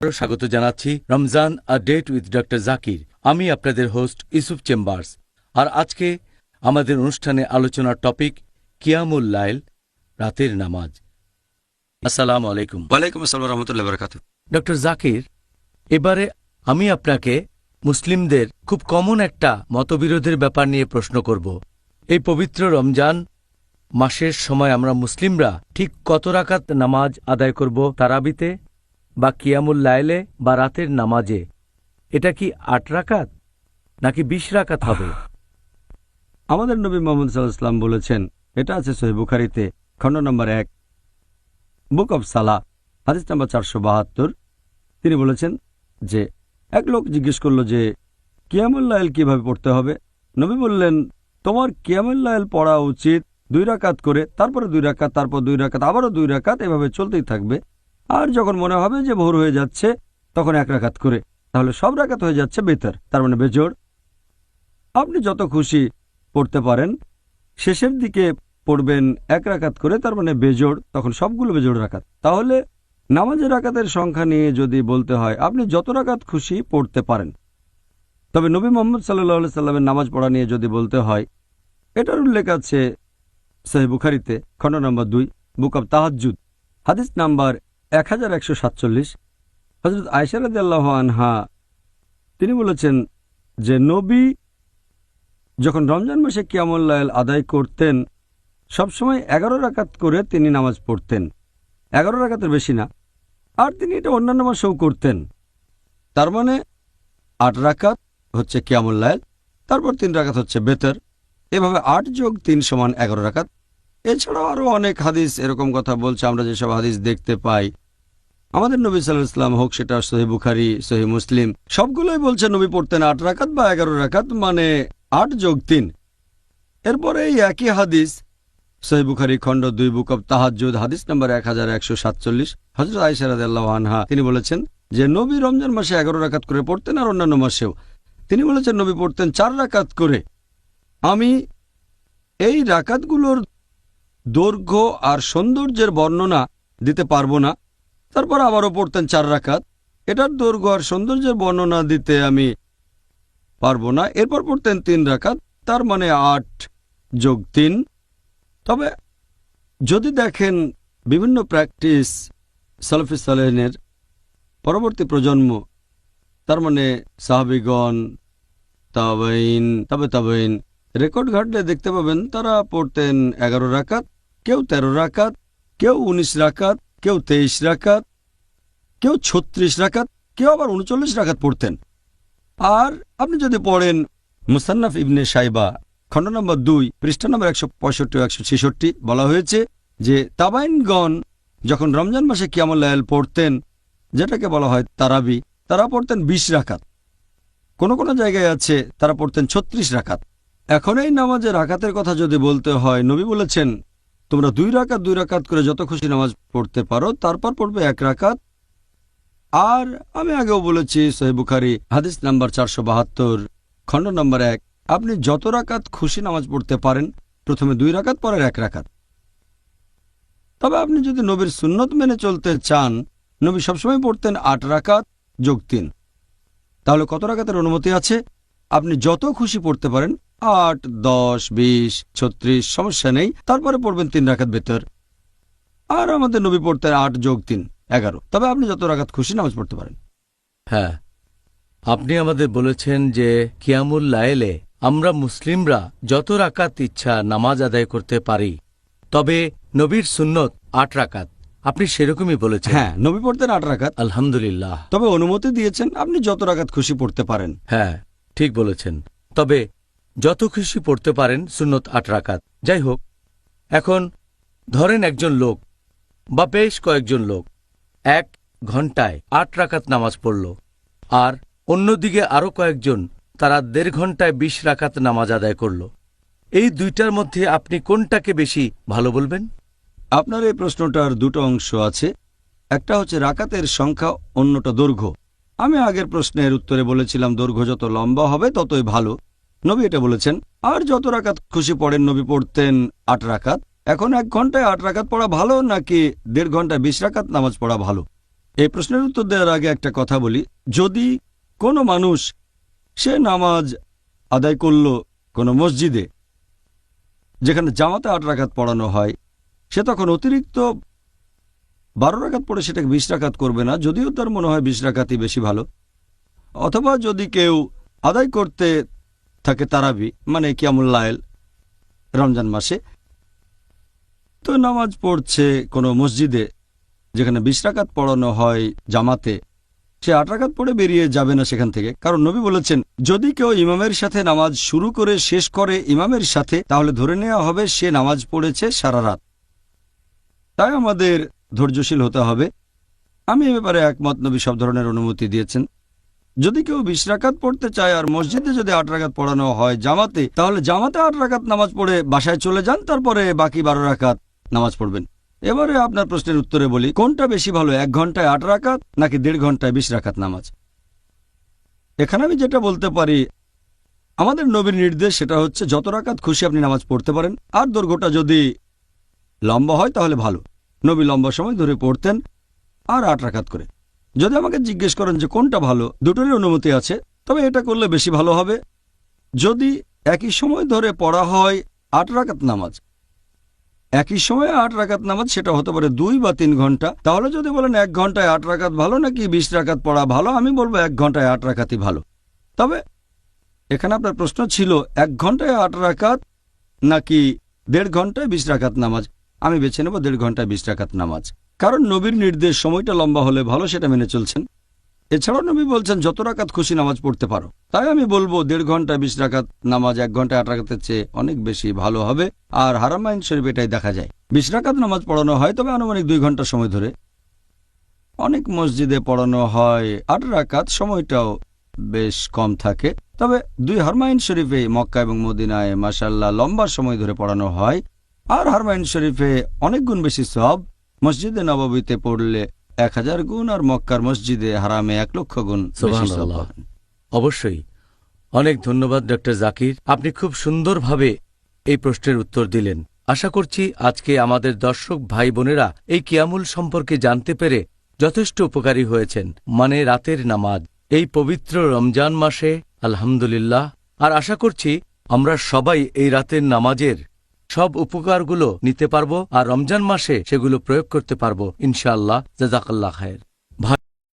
আরও স্বাগত জানাচ্ছি Ramzan a date with doctor Zakir. আমি আপনাদের হোস্ট ইসুফ চেম্বার্স। আর আজকে আমাদের অনুষ্ঠানে আলোচনার টপিক কিয়ামুল লাইল রাতের নামাজ। আসসালামু আলাইকুম। ওয়ালাইকুম আসসালাম রহমতুল্লাহ বরকাত ডক্টর জাকির এবারে আমি আপনাকে মুসলিমদের খুব কমন একটা মতবিরোধের ব্যাপার নিয়ে প্রশ্ন করব। এই পবিত্র রমজান মাসের সময় আমরা মুসলিমরা ঠিক কত রাকাত নামাজ আদায় করব তারাবিতে? বা কিয়ামুল লাইলে বা রাতের নামাজে। এটা কি আট রাকাত? নাকি বিশ রাকাত হবে? আমাদের নবী মোহাম্মদ সাল্লাহাম বলেছেন, এটা আছে সহি বুখারিতে, খণ্ড নম্বর এক, বুক অব সালা হাদিস নাম্বার চারশো বাহাত্তর। তিনি বলেছেন যে, এক লোক জিজ্ঞেস করল যে কিয়ামুল্লাহল কীভাবে পড়তে হবে? নবী বললেন, তোমার কিয়ামুল্লাহল পড়া উচিত দুই রাকাত করে, তারপরে দুই রাকাত, তারপর দুই রাকাত, আবারও দুই রাকাত, এভাবে চলতেই থাকবে। আর যখন মনে হবে যে ভোর হয়ে যাচ্ছে, তখন এক রাকাত করে, তাহলে সব রাকাত হয়ে যাচ্ছে বেতার, তার মানে বেজোড়। আপনি যত খুশি পড়তে পারেন, শেষের দিকে পড়বেন এক রাকাত করে, তার মানে বেজোড়, তখন সবগুলো বেজোড় রাকাত। তাহলে নামাজের রাকাতের সংখ্যা নিয়ে যদি বলতে হয়, আপনি যত রাকাত খুশি পড়তে পারেন। তবে নবী মোহাম্মদ সাল্লাহ সাল্লামের নামাজ পড়া নিয়ে যদি বলতে হয়, এটার উল্লেখ আছে সহি বুখারিতে, খণ্ড নম্বর দুই, বুক অব তাহাজুদ হাদিস নাম্বার এক হাজার একশো সাতচল্লিশ হজরত আয়সারদ আনহা, তিনি বলেছেন যে নবী যখন রমজান মাসে কিয়ামুল্লাহ আদায় করতেন, সবসময় এগারো রাকাত করে তিনি নামাজ পড়তেন। এগারো রাকাতের বেশি না, আর তিনি এটা অন্যান্য মাসেও করতেন। তার মানে আট রাকাত হচ্ছে কিয়ামুল্লাহ তারপর তিন রাকাত হচ্ছে বেতর, এভাবে আট যোগ তিন সমান এগারো রাকাত। এছাড়াও আরও অনেক হাদিস এরকম কথা বলছে, আমরা যেসব হাদিস দেখতে পাই। আমাদের নবী সাল্লাহ ইসলাম হোক সেটা সহি বুখারি সহি মুসলিম, সবগুলোই বলছে নবী পড়তেন আট রাকাত বা এগারো রাকাত মানে আট যোগ তিন। এরপরে এই একই হাদিস সহি বুখারি খণ্ড দুই বুক অব তাহাজুদ হাদিস নম্বর এক হাজার একশো সাতচল্লিশ হজরত আইসারাদ আনহা, তিনি বলেছেন যে নবী রমজান মাসে এগারো রাকাত করে পড়তেন আর অন্যান্য মাসেও। তিনি বলেছেন, নবী পড়তেন চার রাকাত করে। আমি এই রাকাতগুলোর দৈর্ঘ্য আর সৌন্দর্যের বর্ণনা দিতে পারব না। তারপর আবারও পড়তেন চার রাকাত। এটার দৈর্ঘ্য আর সৌন্দর্যের বর্ণনা দিতে আমি পারব না। এরপর পড়তেন তিন রাকাত, তার মানে আট যোগ তিন। তবে যদি দেখেন বিভিন্ন প্র্যাকটিস সালফি সালেনের পরবর্তী প্রজন্ম, তার মানে সাহাবিগণ তাবাইন তবে তাবাইন রেকর্ড ঘাটলে দেখতে পাবেন তারা পড়তেন এগারো রাকাত। কেউ তেরো রাকাত, কেউ উনিশ রাকাত, কেউ তেইশ রাকাত, কেউ ছত্রিশ রাকাত, কেউ আবার উনচল্লিশ রাকাত পড়তেন। আর আপনি যদি পড়েন মুসান্নাফ ইবনে সাইবা খণ্ড নম্বর দুই, পৃষ্ঠা নম্বর একশো পঁয়ষট্টি, একশো ছেষট্টি, বলা হয়েছে যে তাবাইনগণ যখন রমজান মাসে কিয়ামুল্লাহল পড়তেন, যেটাকে বলা হয় তারাবি, তারা পড়তেন বিশ রাকাত। কোন কোন জায়গায় আছে তারা পড়তেন ছত্রিশ রাকাত। এখন এই নামাজের রাকাতের কথা যদি বলতে হয়, নবী বলেছেন তোমরা দুই রাকাত দুই রাকাত করে যত খুশি নামাজ পড়তে পারো, তারপর পড়বে এক রাকাত। আর আমি আগেও বলেছি সোহেবুখারি হাদিস নাম্বার চারশো বাহাত্তর, খণ্ড নম্বর এক, আপনি যত রাকাত খুশি নামাজ পড়তে পারেন, প্রথমে দুই রাকাত, পরের এক রাকাত। তবে আপনি যদি নবীর সুন্নত মেনে চলতে চান, নবী সবসময় পড়তেন আট রাকাত যোগ তিন। তাহলে কত রাকাতের অনুমতি আছে? আপনি যত খুশি পড়তে পারেন আট দশ বিশ ছত্রিশ সমস্যা নেই। তারপরে পড়বেন তিন রাকাত ভেতর আর আমাদের নবী পড়তেন আট যোগ তিন এগারো। তবে আপনি যত রাখাত খুশি নামাজ পড়তে পারেন। হ্যাঁ আপনি আমাদের বলেছেন যে কিয়ামুল লায়েলে আমরা মুসলিমরা যত রাকাত ইচ্ছা নামাজ আদায় করতে পারি তবে নবীর সুন্নত আট রাকাত আপনি সেরকমই বলেছেন। হ্যাঁ নবী পড়তেন আট রাকাত আলহামদুলিল্লাহ। তবে অনুমতি দিয়েছেন আপনি যত রাকাত খুশি পড়তে পারেন। হ্যাঁ ঠিক বলেছেন। তবে যত খুশি পড়তে পারেন সুন্নত আট রাকাত। যাই হোক, এখন ধরেন একজন লোক বা বেশ কয়েকজন লোক এক ঘন্টায় আট রাকাত নামাজ পড়ল আর অন্যদিকে আরও কয়েকজন তারা দেড় ঘন্টায় বিশ রাকাত নামাজ আদায় করল। এই দুইটার মধ্যে আপনি কোনটাকে বেশি ভালো বলবেন? আপনার এই প্রশ্নটার দুটো অংশ আছে। একটা হচ্ছে রাকাতের সংখ্যা, অন্যটা দৈর্ঘ্য। আমি আগের প্রশ্নের উত্তরে বলেছিলাম দৈর্ঘ্য যত লম্বা হবে ততই ভালো। নবী এটা বলেছেন, আর যত রাকাত খুশি পড়েন, নবী পড়তেন আট রাকাত। এখন এক ঘন্টায় আট রাকাত পড়া ভালো নাকি দেড় ঘন্টায় বিশ রাকাত নামাজ পড়া ভালো? এই প্রশ্নের উত্তর দেওয়ার আগে একটা কথা বলি। যদি কোনো মানুষ সে নামাজ আদায় করল কোনো মসজিদে, যেখানে জামাতে আট রাকাত পড়ানো হয়, সে তখন অতিরিক্ত বারো রাকাত পড়ে সেটাকে বিশ রাকাত করবে না, যদিও তার মনে হয় বিশ রাকাতই বেশি ভালো। অথবা যদি কেউ আদায় করতে থাকে তারাবি মানে কিয়ামুল্লায়েল রমজান মাসে। তো নামাজ পড়ছে কোনো মসজিদে, যেখানে বিশ রাকাত পড়ানো হয় জামাতে। সে আট রাকাত পড়ে বেরিয়ে যাবে না সেখান থেকে। কারণ নবী বলেছেন, যদি কেউ ইমামের সাথে নামাজ শুরু করে শেষ করে ইমামের সাথে, তাহলে ধরে নেওয়া হবে সে নামাজ পড়েছে সারা রাত। তাই আমাদের ধৈর্যশীল হতে হবে। আমি এ ব্যাপারে একমত, নবী সব ধরনের অনুমতি দিয়েছেন। যদি কেউ বিশ রাকাত পড়তে চায় আর মসজিদে যদি আট রাকাত পড়ানো হয় জামাতে, তাহলে জামাতে আট রাকাত নামাজ পড়ে বাসায় চলে যান, তারপরে বাকি বারো রাকাত নামাজ পড়বেন। এবারে আপনার প্রশ্নের উত্তরে বলি, কোনটা বেশি ভালো, এক ঘন্টায় আট রাকাত নাকি দেড় ঘন্টায় বিশ রাকাত নামাজ? এখানে আমি যেটা বলতে পারি, আমাদের নবীর নির্দেশ সেটা হচ্ছে যত রাকাত খুশি আপনি নামাজ পড়তে পারেন, আর দৈর্ঘ্যটা যদি লম্বা হয় তাহলে ভালো। নবী লম্বা সময় ধরে পড়তেন, আর আট রাকাত করে। যদি আমাকে জিজ্ঞেস করেন যে কোনটা ভালো, দুটোরই অনুমতি আছে, তবে এটা করলে বেশি ভালো হবে। যদি একই সময় ধরে পড়া হয় আট রাকাত নামাজ, একই সময়ে আট রাকাত নামাজ, সেটা হতে পারে দুই বা তিন ঘণ্টা, তাহলে যদি বলেন এক ঘন্টায় আট রাকাত ভালো নাকি বিশ রাকাত পড়া ভালো, আমি বলব এক ঘন্টায় আট রাকাতই ভালো। তবে এখানে আপনার প্রশ্ন ছিল, এক ঘন্টায় আট রাকাত নাকি দেড় ঘন্টায় বিশ রাকাত নামাজ? আমি বেছে নেব দেড় ঘন্টায় বিশ রাকাত নামাজ। কারণ নবীর নির্দেশ সময়টা লম্বা হলে ভালো সেটা মেনে চলছেন। এছাড়াও নবী বলছেন, যত রাকাত খুশি নামাজ পড়তে পারো। তাই আমি বলব, দেড় ঘণ্টা বিশ রাকাত নামাজ, এক ঘণ্টা আট রাকাতের চেয়ে অনেক বেশি ভালো হবে। আর হারামাইন শরীফ এটাই দেখা যায়। বিশ রাকাত নামাজ পড়ানো হয়, তবে আনুমানিক দুই ঘণ্টা সময় ধরে। অনেক মসজিদে পড়ানো হয়, আট রাকাত সময়টাও বেশ কম থাকে। তবে দুই হারমাইন শরীফে মক্কা এবং মদিনায় মাসাল্লাহ লম্বা সময় ধরে পড়ানো হয়। আর হারমাইন শরীফে অনেক গুণ বেশি সব মসজিদে নবাবিতে পড়লে এক হাজার গুণ আর মক্কার মসজিদে হারামে এক লক্ষ গুণ। অবশ্যই। অনেক ধন্যবাদ ডক্টর জাকির। আপনি খুব সুন্দরভাবে এই প্রশ্নের উত্তর দিলেন। আশা করছি আজকে আমাদের দর্শক ভাই বোনেরা এই কিয়ামুল সম্পর্কে জানতে পেরে যথেষ্ট উপকারী হয়েছেন। মানে রাতের নামাজ এই পবিত্র রমজান মাসে আলহামদুলিল্লাহ। আর আশা করছি আমরা সবাই এই রাতের নামাজের সব উপকারগুলো নিতে পারব আর রমজান মাসে সেগুলো প্রয়োগ করতে পারব। ইনশাআল্লাহ। জাজাকাল্লাহ খায়ের।